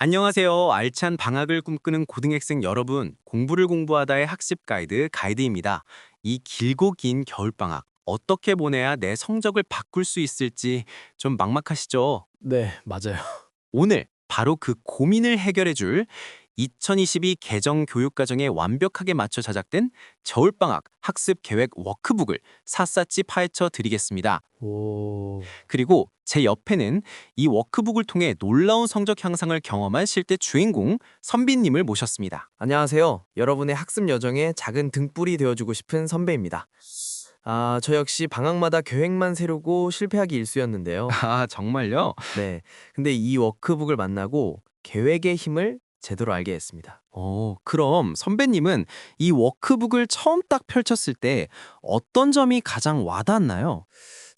안녕하세요. 알찬 방학을 꿈꾸는 고등학생 여러분, 공부를 공부하다의 학습 가이드 가이드입니다. 이 길고 긴 겨울방학, 어떻게 보내야 내 성적을 바꿀 수 있을지 좀 막막하시죠? 네, 맞아요. 오늘 바로 그 고민을 해결해 줄 2022 개정 교육과정에 완벽하게 맞춰 제작된 겨울방학 학습 계획 워크북을 샅샅이 파헤쳐 드리겠습니다. 오, 그리고 제 옆에는 이 워크북을 통해 놀라운 성적 향상을 경험한 실제 주인공 선비님을 모셨습니다. 안녕하세요. 여러분의 학습 여정에 작은 등불이 되어주고 싶은 선배입니다. 아, 저 역시 방학마다 계획만 세우고 실패하기 일쑤였는데요. 아, 정말요? 네, 근데 이 워크북을 만나고 계획의 힘을 제대로 알게 됐습니다. 어, 그럼 선배님은 이 워크북을 처음 딱 펼쳤을 때 어떤 점이 가장 와닿았나요?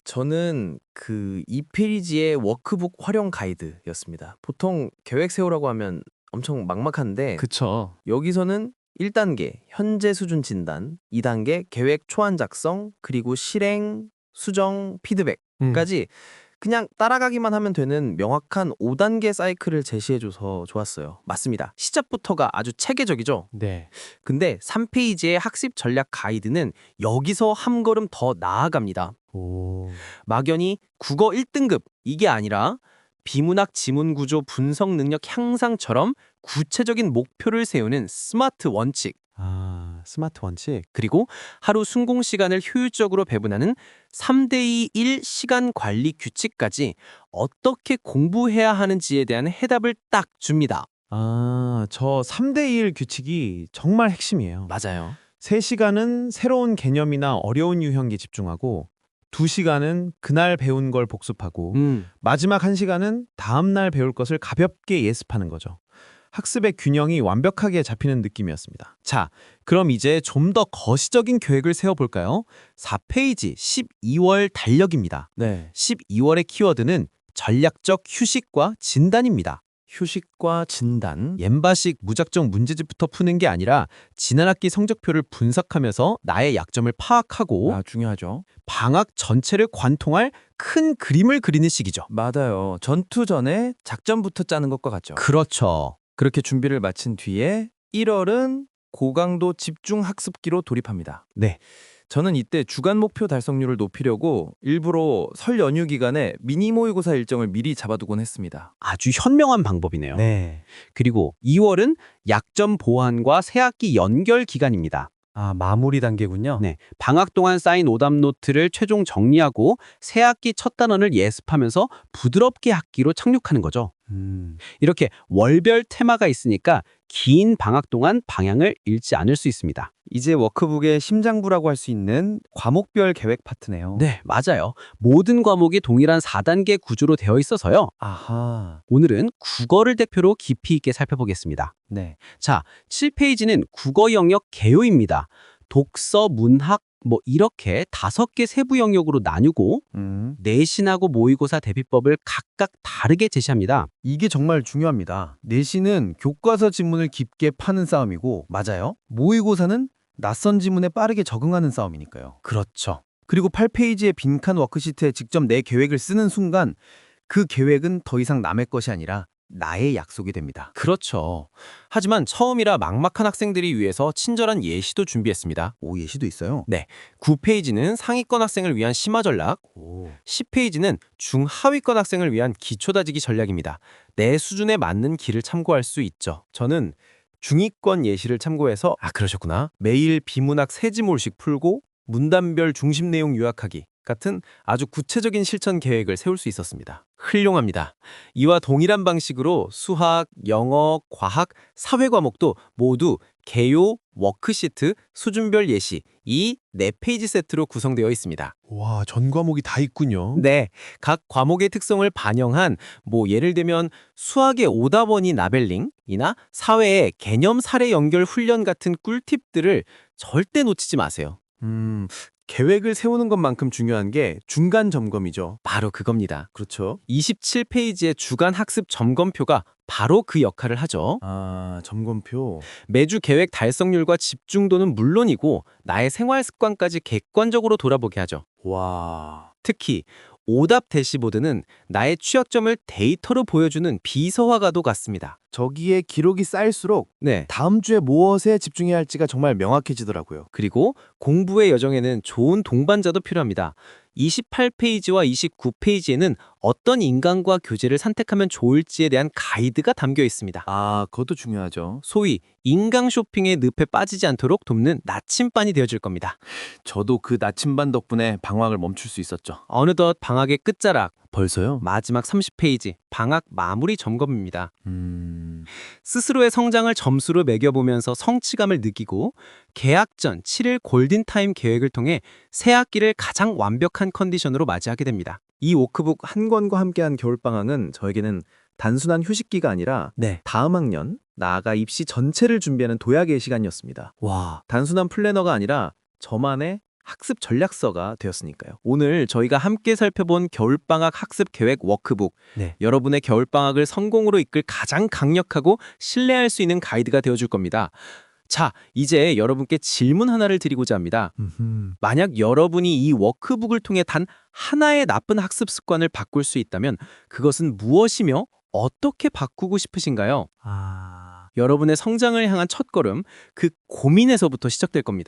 저는 그 2페이지의 워크북 활용 가이드였습니다. 보통 계획 세우라고 하면 엄청 막막한데 그쵸. 여기서는 1단계 현재 수준 진단, 2단계 계획 초안 작성, 그리고 실행, 수정, 피드백까지 그냥 따라가기만 하면 되는 명확한 5단계 사이클을 제시해줘서 좋았어요. 맞습니다. 시작부터가 아주 체계적이죠. 네. 근데 3페이지의 학습 전략 가이드는 여기서 한 걸음 더 나아갑니다. 오. 막연히 국어 1등급 이게 아니라 비문학 지문 구조 분석 능력 향상처럼 구체적인 목표를 세우는 스마트 원칙 아, 스마트 원칙. 그리고 하루 순공 시간을 효율적으로 배분하는 3대2 1 시간 관리 규칙까지 어떻게 공부해야 하는지에 대한 해답을 딱 줍니다. 아, 저 3대1 규칙이 정말 핵심이에요. 맞아요. 3시간은 새로운 개념이나 어려운 유형에 집중하고 2시간은 그날 배운 걸 복습하고 음. 마지막 1시간은 다음 날 배울 것을 가볍게 예습하는 거죠. 학습의 균형이 완벽하게 잡히는 느낌이었습니다. 자, 그럼 이제 좀 더 거시적인 계획을 세워볼까요? 4페이지 12월 달력입니다. 네. 12월의 키워드는 전략적 휴식과 진단입니다. 휴식과 진단. 옌바식 무작정 문제집부터 푸는 게 아니라 지난 학기 성적표를 분석하면서 나의 약점을 파악하고 아, 중요하죠. 방학 전체를 관통할 큰 그림을 그리는 시기죠. 맞아요. 전투 전에 작전부터 짜는 것과 같죠. 그렇죠. 그렇게 준비를 마친 뒤에 1월은 고강도 집중 학습기로 돌입합니다. 네. 저는 이때 주간 목표 달성률을 높이려고 일부러 설 연휴 기간에 미니 모의고사 일정을 미리 잡아두곤 했습니다. 아주 현명한 방법이네요. 네. 그리고 2월은 약점 보완과 새학기 연결 기간입니다. 아, 마무리 단계군요. 네. 방학 동안 쌓인 오답 노트를 최종 정리하고 새 학기 첫 단원을 예습하면서 부드럽게 학기로 착륙하는 거죠. 음. 이렇게 월별 테마가 있으니까 긴 방학 동안 방향을 잃지 않을 수 있습니다. 이제 워크북의 심장부라고 할 수 있는 과목별 계획 파트네요. 네, 맞아요. 모든 과목이 동일한 4단계 구조로 되어 있어서요. 아하. 오늘은 국어를 대표로 깊이 있게 살펴보겠습니다. 네. 자, 7페이지는 국어 영역 개요입니다. 독서, 문학, 뭐 이렇게 다섯 개 세부 영역으로 나누고 음. 내신하고 모의고사 대비법을 각각 다르게 제시합니다. 이게 정말 중요합니다. 내신은 교과서 지문을 깊게 파는 싸움이고, 맞아요. 모의고사는 낯선 지문에 빠르게 적응하는 싸움이니까요. 그렇죠. 그리고 8페이지의 빈칸 워크시트에 직접 내 계획을 쓰는 순간 그 계획은 더 이상 남의 것이 아니라 나의 약속이 됩니다. 그렇죠. 하지만 처음이라 막막한 학생들이 위해서 친절한 예시도 준비했습니다. 오, 예시도 있어요. 9페이지는 상위권 학생을 위한 심화 전략, 10페이지는 중하위권 학생을 위한 기초 다지기 전략입니다. 내 수준에 맞는 길을 참고할 수 있죠. 저는 중위권 예시를 참고해서 아 그러셨구나. 매일 비문학 세지몰씩 풀고 문단별 중심 내용 요약하기 같은 아주 구체적인 실천 계획을 세울 수 있었습니다. 훌륭합니다. 이와 동일한 방식으로 수학, 영어, 과학, 사회 과목도 모두 개요, 워크시트, 수준별 예시 이네 페이지 세트로 구성되어 있습니다. 와, 전 과목이 다 있군요. 네, 각 과목의 특성을 반영한 뭐 예를 들면 수학의 오답원이 나벨링이나 사회의 개념 사례 연결 훈련 같은 꿀팁들을 절대 놓치지 마세요. 음, 계획을 세우는 것만큼 중요한 게 중간 점검이죠. 바로 그겁니다. 그렇죠. 27페이지의 주간 학습 점검표가 바로 그 역할을 하죠. 아, 점검표. 매주 계획 달성률과 집중도는 물론이고 나의 생활 습관까지 객관적으로 돌아보게 하죠. 와. 특히 오답 대시보드는 나의 취약점을 데이터로 보여주는 비서화가도 같습니다. 저기에 기록이 쌓일수록 네. 다음 주에 무엇에 집중해야 할지가 정말 명확해지더라고요. 그리고 공부의 여정에는 좋은 동반자도 필요합니다. 28페이지와 29페이지에는 어떤 인간과 교재를 선택하면 좋을지에 대한 가이드가 담겨 있습니다. 아, 그것도 중요하죠. 소위 인강 쇼핑의 늪에 빠지지 않도록 돕는 나침반이 되어줄 겁니다. 저도 그 나침반 덕분에 방황을 멈출 수 있었죠. 어느덧 방학의 끝자락, 벌써요? 마지막 30페이지, 방학 마무리 점검입니다. 음... 스스로의 성장을 점수로 매겨보면서 성취감을 느끼고 개학 전 7일 골든타임 계획을 통해 새 학기를 가장 완벽한 컨디션으로 맞이하게 됩니다. 이 워크북 한 권과 함께한 겨울방학은 저에게는 단순한 휴식기가 아니라 네. 다음 학년, 나아가 입시 전체를 준비하는 도약의 시간이었습니다. 와, 단순한 플래너가 아니라 저만의 학습 전략서가 되었으니까요. 오늘 저희가 함께 살펴본 겨울방학 학습 계획 워크북. 네. 여러분의 겨울방학을 성공으로 이끌 가장 강력하고 신뢰할 수 있는 가이드가 되어줄 겁니다. 자, 이제 여러분께 질문 하나를 드리고자 합니다. 만약 여러분이 이 워크북을 통해 단 하나의 나쁜 학습 습관을 바꿀 수 있다면 그것은 무엇이며 어떻게 바꾸고 싶으신가요? 아... 여러분의 성장을 향한 첫걸음, 그 고민에서부터 시작될 겁니다.